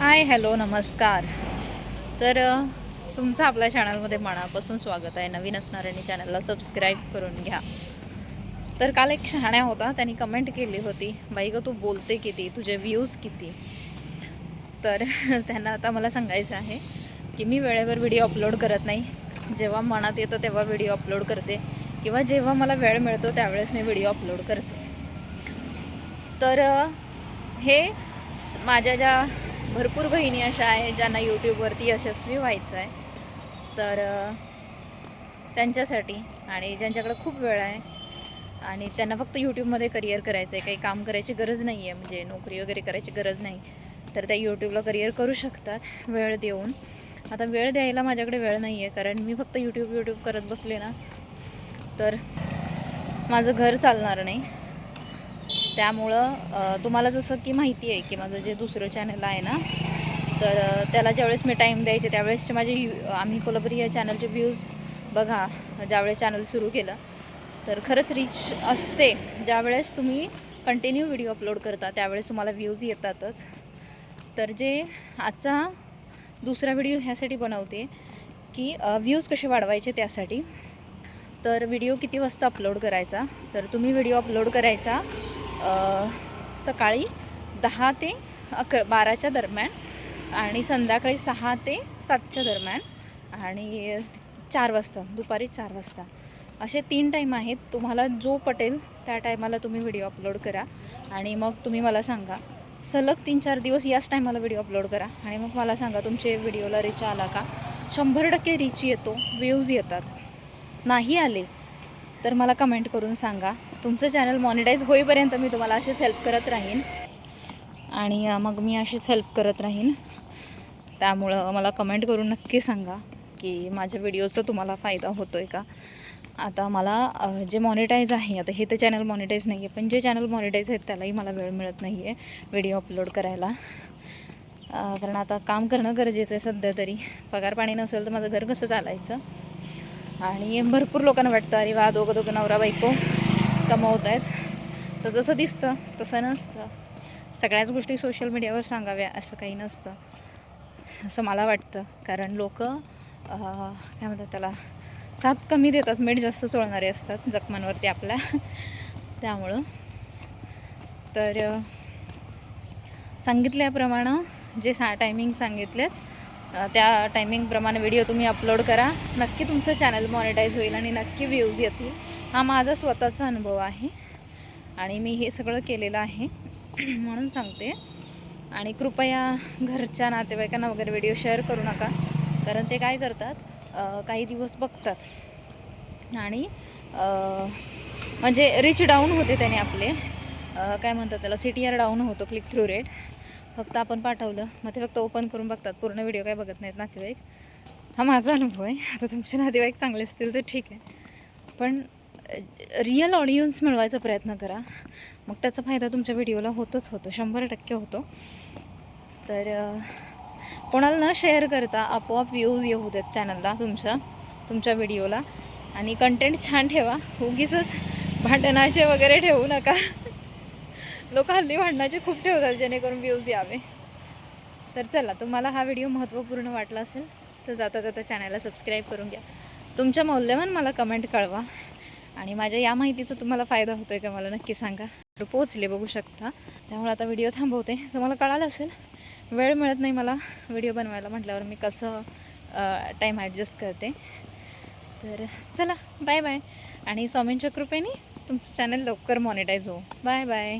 Hi hello नमस्कार. तर तुमचं आपल्या चॅनलमध्ये मनापासून स्वागत आहे. नवीन असणाऱ्यांनी चॅनलला सबस्क्राईब करून घ्या. तर काल एक शहाण्या होता. त्यांनी कमेंट केली होती बाई ग तू बोलते किती? तुझे व्ह्यूज किती? तर त्यांना आता मला सांगायचं आहे की मी वेळेवर व्हिडिओ अपलोड करत नाही. जेव्हा मनात येतं तेव्हा व्हिडिओ अपलोड करते. किंवा जेव्हा मला वेळ मिळतो त्यावेळेस मी व्हिडिओ अपलोड करते. तर हे माझ्या ज्या भरपूर बहिणी अशा आहेत ज्यांना यूट्यूबवरती यशस्वी व्हायचं आहे तर त्यांच्यासाठी आणि ज्यांच्याकडे खूप वेळ आहे आणि त्यांना फक्त यूट्यूबमध्ये करिअर करायचं आहे काही काम करायची गरज नाही आहे म्हणजे नोकरी वगैरे करायची गरज नाही तर त्या यूट्यूबला करिअर करू शकतात वेळ देऊन. आता वेळ द्यायला माझ्याकडे वेळ नाही आहे कारण मी फक्त यूट्यूब यूट्यूब करत बसले ना तर माझं घर चालणार नाही. त्यामुळं तुम्हाला जसं की माहिती आहे की माझं जे दुसरं चॅनल आहे ना तर त्याला ज्यावेळेस मी टाईम द्यायचे त्यावेळेसचे माझे यू आम्ही कोल्हापुरी या चॅनलचे व्ह्यूज बघा ज्यावेळेस चॅनल सुरू केलं तर खरंच रीच असते. ज्यावेळेस तुम्ही कंटिन्यू व्हिडिओ अपलोड करता त्यावेळेस तुम्हाला व्ह्यूज येतातच. तर जे आजचा दुसरा व्हिडिओ ह्यासाठी बनवते की व्ह्यूज कसे वाढवायचे त्यासाठी. तर व्हिडिओ किती वाजता अपलोड करायचा? तर तुम्ही व्हिडिओ अपलोड करायचा सकाळी दहा ते अक बाराच्या दरम्यान आणि संध्याकाळी सहा ते सातच्या दरम्यान आणि चार वाजता दुपारी चार वाजता. असे तीन टाईम आहेत. तुम्हाला जो पटेल त्या टायमाला तुम्ही व्हिडिओ अपलोड करा आणि मग तुम्ही मला सांगा. सलग तीन चार दिवस याच टायमाला व्हिडिओ अपलोड करा आणि मग मला सांगा तुमचे व्हिडिओला रिच आला का? शंभर टक्के रिच येतो. व्ह्यूज येतात. नाही आले तर मला कमेंट करून सांगा. तुमचं चॅनल मॉनिटाईज होईपर्यंत मी तुम्हाला अशीच हेल्प करत राहीन. आणि मग मी अशीच हेल्प करत राहीन. त्यामुळं मला कमेंट करून नक्की सांगा की माझ्या व्हिडिओचा तुम्हाला फायदा होतो आहे का? आता मला जे मॉनिटाईज आहे आता हे तर चॅनल मॉनिटाईज नाही आहे पण जे चॅनल मॉनिटाईज आहेत त्यालाही मला वेळ मिळत नाही आहे व्हिडिओ अपलोड करायला कारण आता काम करणं गरजेचं आहे सध्या तरी. पगार पाणी नसेल तर माझं घर कसं चालायचं? आणि भरपूर लोकांना वाटतं अरे वा दोघं दोघं नवरा बायको कमवत आहेत. तर जसं दिसतं तसं नसतं. सगळ्याच गोष्टी सोशल मीडियावर सांगाव्या असं काही नसतं. असं मला वाटतं. कारण लोक काय म्हणतात त्याला साथ कमी देतात मीठ जास्त चोळणारे असतात जखमांवरती आपल्या. त्यामुळं. तर सांगितल्याप्रमाणे जे सा टायमिंग सांगितलेत त्या टायमिंगप्रमाणे व्हिडिओ तुम्ही अपलोड करा. नक्की तुमचं चॅनल मॉनिटाईज होईल आणि नक्की व्ह्यूज येतील. हा माझा स्वतःचा अनुभव आहे. आणि मी हे सगळं केलेलं आहे. म्हणून सांगते. आणि कृपया घरच्या नातेवाईकांना वगैरे व्हिडिओ शेअर करू नका. कारण ते काय करतात? काही दिवस बघतात. आणि म्हणजे रिच डाऊन होते त्याने आपले. काय म्हणतात त्याला? सी टी आर डाऊन होतो क्लिक थ्रू रेट फक्त आपण पाठवलं. मग ते फक्त ओपन करून बघतात. पूर्ण व्हिडिओ काय बघत नाहीत नातेवाईक. हा माझा अनुभव आहे. आता तुमचे नातेवाईक चांगले असतील तर ठीक आहे. पण रिअल ऑडियन्स मिळवायचा प्रयत्न करा. मग त्याचा फायदा तुमच्या व्हिडिओला होतच होतो. शंभर टक्के होतो. तर कोणाला न शेअर करता आपोआप व्ह्यूज येऊ देत चॅनलला तुमच्या तुमच्या व्हिडिओला आणि कंटेंट छान ठेवा. उगीच भांडणाचे वगैरे ठेवू नका. लोक हल्ली भांडणाचे खूप ठेवतात जेणेकरून व्ह्यूज यावे. तर चला तुम्हाला हा व्हिडिओ महत्त्वपूर्ण वाटला असेल तर जाता जाता चॅनलला सबस्क्राईब करून घ्या. तुमच्या मौल्यवान मला कमेंट कळवा. आणि माझ्या या माहितीचा तुम्हाला फायदा होतो आहे का मला नक्की सांगा. तर पोचले बघू शकता. त्यामुळे आता व्हिडिओ थांबवते. तुम्हाला कळालं असेल? वेळ मिळत नाही मला व्हिडिओ बनवायला म्हटल्यावर मी कसं टाईम ॲडजस्ट करते. तर चला बाय बाय आणि स्वामींच्या कृपेने तुमचं चॅनल लवकर मॉनिटाईज हो बाय बाय